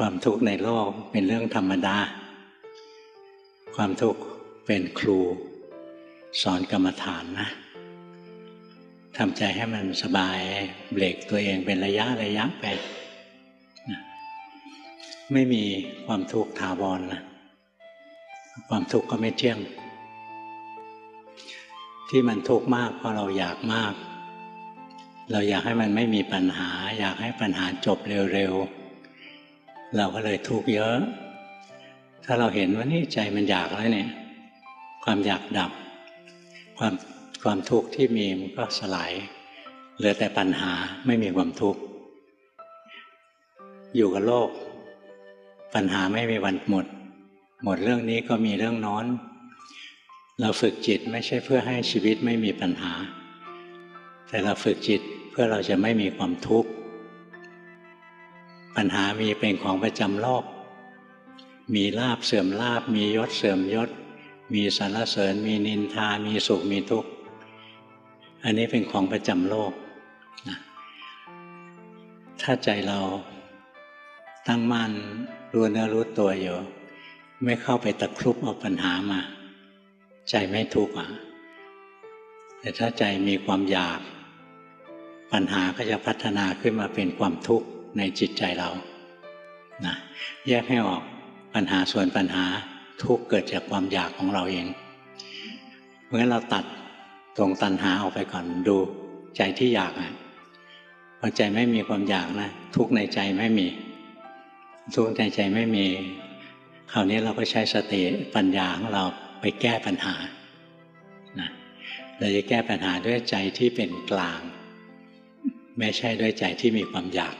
ความทุกข์ในโลกเป็นเรื่องธรรมดา ความทุกข์เป็นครูสอนกรรมฐานนะทำใจให้มันสบายเบรกตัวเองเป็นระยะระยะไปนะไม่มีความทุกข์ถาวรนะความทุกข์ก็ไม่เที่ยง ที่มันทุกข์มากเพราะเราอยากมาก เราอยากให้มันไม่มีปัญหา อยากให้ปัญหาจบเร็วๆ เราก็เลยทุกข์เยอะ ถ้าเราเห็นว่านี่ใจมันอยากแล้วเนี่ย ความอยากดับ ความความทุกข์ที่มีมันก็สลาย เหลือแต่ปัญหาไม่มีความทุกข์ อยู่กับโลก ปัญหาไม่มีวันหมด หมดเรื่องนี้ก็มีเรื่องน้อน เราฝึกจิตไม่ใช่เพื่อให้ชีวิตไม่มีปัญหา แต่เราฝึกจิตเพื่อเราจะไม่มีความทุกข์ ปัญหามีเป็นของประจำโลก มีลาบเสื่อมลาบ มียศเสื่อมยศ มีสรรเสริญ มีนินทา มีสุข มีทุกข์ อันนี้เป็นของประจำโลกนะถ้าใจเราตั้งมั่นรู้เนื้อรู้ตัวอยู่ไม่เข้าไปตะครุบเอาปัญหามา ใจไม่ทุกข์อะแต่ถ้าใจมีความอยาก ปัญหาก็จะพัฒนาขึ้นมาเป็นความทุกข์ ในจิตใจเรานะแยกให้ออกปัญหาส่วนปัญหาทุกเกิดจากความอยากของเราเอง เพราะฉะนั้นเราตัดตรงตัณหาออกไปก่อนดูใจที่อยากอะพอใจไม่มีความอยากนะทุกในใจไม่มี ทุกในใจไม่มี คราวนี้เราก็ใช้สติปัญญาของเราไปแก้ปัญหานะเราจะแก้ปัญหาด้วยใจที่เป็นกลาง ไม่ใช่ด้วยใจที่มีความอยาก